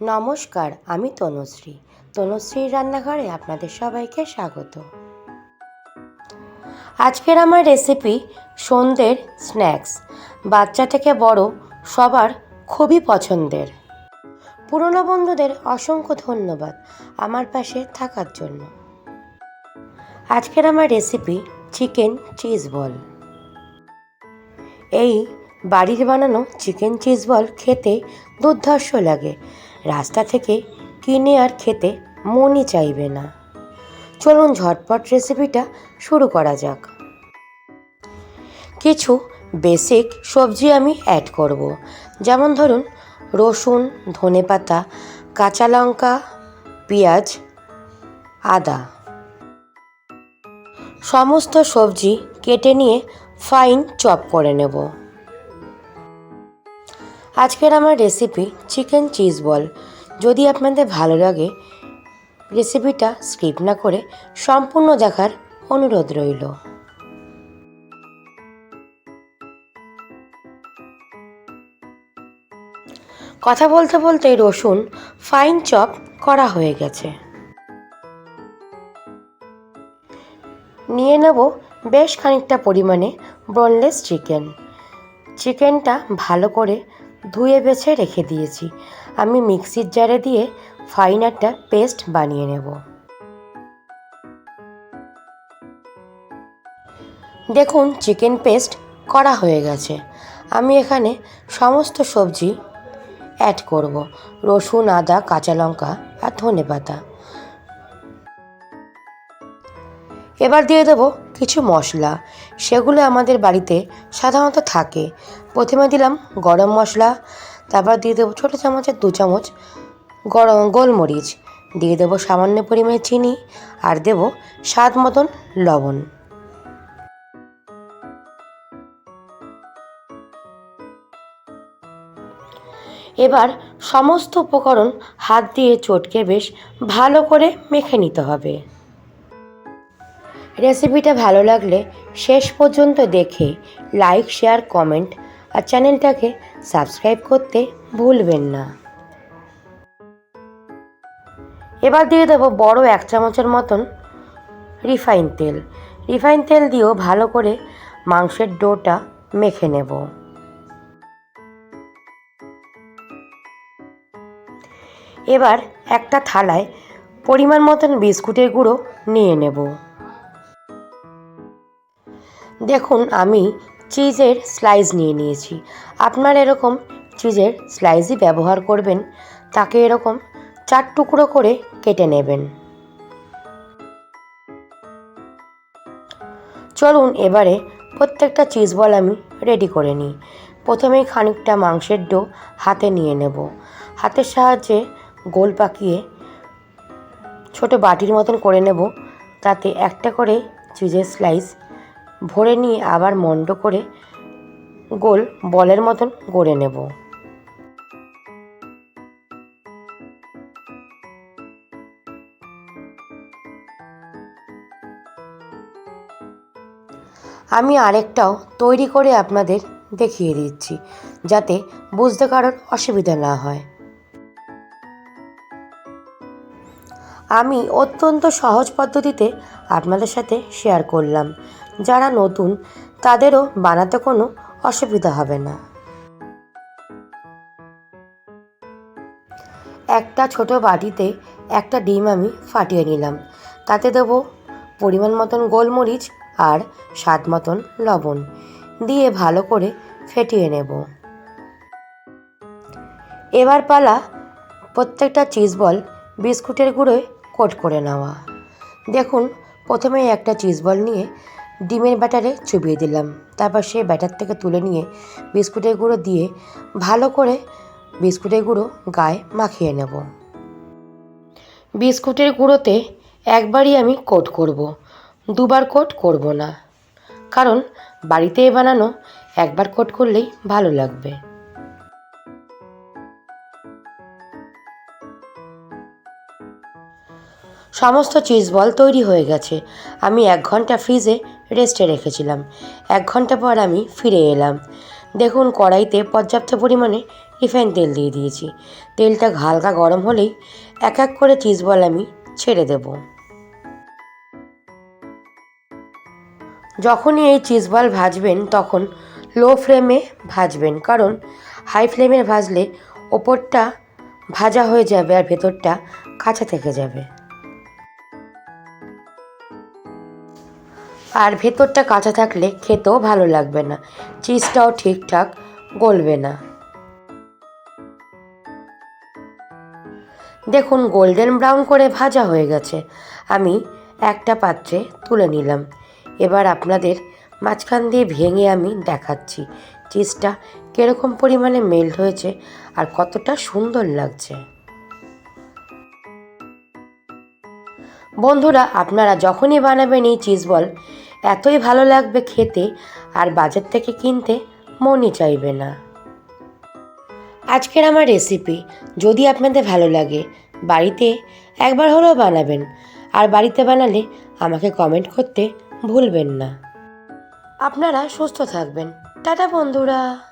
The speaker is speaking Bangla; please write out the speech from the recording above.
নমস্কার, আমি তনুশ্রী। তনুশ্রীর রান্নাঘরে আপনাদের সবাইকে স্বাগত। আজকের আমার রেসিপি সন্ধ্যের স্ন্যাক্স বাচ্চা থেকে বড় সবার খুবই পছন্দের। পুরনো বন্ধুদের অসংখ্য ধন্যবাদ আমার পাশে থাকার জন্য। আজকের আমার রেসিপি চিকেন চিজ বল এই বাড়ির বানানো চিকেন চিজ বল খেতে দুর্ধর্ষ লাগে। রাস্তা থেকে কিনে আর খেতে মনই চাইবে না। চলুন ঝটপট রেসিপিটা শুরু করা যাক। কিছু বেসিক সবজি আমি অ্যাড করব। যেমন ধরুন, রসুন ধনেপাতা কাঁচা লঙ্কা, পেঁয়াজ, আদা। সমস্ত সবজি কেটে নিয়ে ফাইন চপ করে নেব। আজকের আমার রেসিপি চিকেন চিজ বল যদি আপনাদের ভালো লাগে রেসিপিটা স্কিপ না করে সম্পূর্ণ দেখার অনুরোধ রইল। কথা বলতে বলতে রসুন ফাইন চপ করা হয়ে গেছে। নিয়ে নেব বেশ খানিকটা পরিমাণে বোনলেস চিকেন চিকেনটা ভালো করে ধুয়ে বেছে রেখে দিয়েছি। আমি মিক্সির জারে দিয়ে ফাইন একটা পেস্ট বানিয়ে নেব। দেখুন, চিকেন পেস্ট করা হয়ে গেছে। আমি এখানে সমস্ত সবজি অ্যাড করব। রসুন, আদা, কাঁচা লঙ্কা আর ধনে পাতা। এবার দিয়ে দেবো কিছু মশলা। সেগুলো আমাদের বাড়িতে সাধারণত থাকে। প্রথমে দিলাম গরম মশলা, তারপর দিয়ে দেবো ছোটো চামচের দু চামচ গরম গোলমরিচ। দিয়ে দেবো সামান্য পরিমাণে চিনি আর দেবো স্বাদ মতন লবণ। এবার সমস্ত উপকরণ হাত দিয়ে চটকে বেশ ভালো করে মেখে নিতে হবে। রেসিপিটা ভালো লাগলে শেষ পর্যন্ত দেখে লাইক, শেয়ার, কমেন্ট আর চ্যানেলটাকে সাবস্ক্রাইব করতে ভুলবেন না। এবার দিয়ে দেবো বড় এক চামচের মতন রিফাইন তেল। রিফাইন তেল দিয়েও ভালো করে মাংসের ডোটা মেখে নেব। এবার একটা থালায় পরিমাণ মতন বিস্কুটের গুঁড়ো নিয়ে নেব। দেখুন, আমি চিজের স্লাইস নিয়ে নিয়েছি। আপনার এরকম চিজের স্লাইসই ব্যবহার করবেন, তাকে এরকম চার টুকরো করে কেটে নেবেন। চলুন এবারে প্রত্যেকটা চিজ বল আমি রেডি করে নিই। প্রথমেই খানিকটা মাংসের ডো হাতে নিয়ে নেব। হাতের সাহায্যে গোল পাকিয়ে ছোট বাটির মতন করে নেব, তাতে একটা করে চিজের স্লাইস ভরে নিয়ে আবার মন্ড করে গোল বলের মতন গড়ে নেব। আমি আরেকটাও তৈরি করে আপনাদের দেখিয়ে দিচ্ছি, যাতে বুঝতে কারোর অসুবিধা না হয়। আমি অত্যন্ত সহজ পদ্ধতিতে আপনাদের সাথে শেয়ার করলাম। যারা নতুন, তাদেরও বানাতে কোনো অসুবিধা হবে না। একটা ছোট বাটিতে একটা ডিম আমি ফাটিয়ে নিলাম। তাতে দেবো পরিমাণ মতন গোলমরিচ আর স্বাদ মতন লবণ। দিয়ে ভালো করে ফেটিয়ে নেব। এবার পালা প্রত্যেকটা চিজ বল বিস্কুটের গুঁড়োয় কোট করে নেওয়া। দেখুন প্রথমে একটা চিজ বল নিয়ে ডিমের ব্যাটারে চুবিয়ে দিলাম। তারপর সেই ব্যাটার থেকে তুলে নিয়ে বিস্কুটের গুঁড়ো দিয়ে ভালো করে বিস্কুটের গুঁড়ো গায়ে মাখিয়ে নেব। বিস্কুটের গুঁড়োতে একবারই আমি কোট করব, দুবার কোট করব না। কারণ বাড়িতে বানানো একবার কোট করলেই ভালো লাগবে। সমস্ত চিজ বল তৈরি হয়ে গেছে। আমি এক ঘণ্টা ফ্রিজে রেস্টে রেখেছিলাম। এক ঘণ্টা পর আমি ফিরে এলাম। দেখুন, কড়াইতে পর্যাপ্ত পরিমাণে রিফাইন তেল দিয়ে দিয়েছি। তেলটা হালকা গরম হলেই এক এক করে চিজ বল আমি ছেড়ে দেব। যখনই এই চিজ বল ভাজবেন, তখন লো ফ্লেমে ভাজবেন। কারণ হাই ফ্লেমে ভাজলে ওপরটা ভাজা হয়ে যাবে আর ভেতরটা কাঁচা থেকে যাবে। আর ভেতরটা কাঁচা থাকলে খেতেও ভালো লাগবে না। চিজটাও ঠিকঠাক গলবে না। দেখুন গোল্ডেন ব্রাউন করে ভাজা হয়ে গেছে। আমি একটা পাত্রে তুলে নিলাম। এবার আপনাদের মাঝখান দিয়ে ভেঙে আমি দেখাচ্ছি চিজটা কীরকম পরিমাণে মেল্ট হয়েছে আর কতটা সুন্দর লাগছে। বন্ধুরা, আপনারা যখনই বানাবেন এই চিজ বল এতই ভালো লাগবে খেতে আর বাজার থেকে কিনতে মনই চাইবে না। আজকের আমার রেসিপি যদি আপনাদের ভালো লাগে, বাড়িতে একবার হলেও বানাবেন আর বাড়িতে বানালে আমাকে কমেন্ট করতে ভুলবেন না। আপনারা সুস্থ থাকবেন। টাটা বন্ধুরা।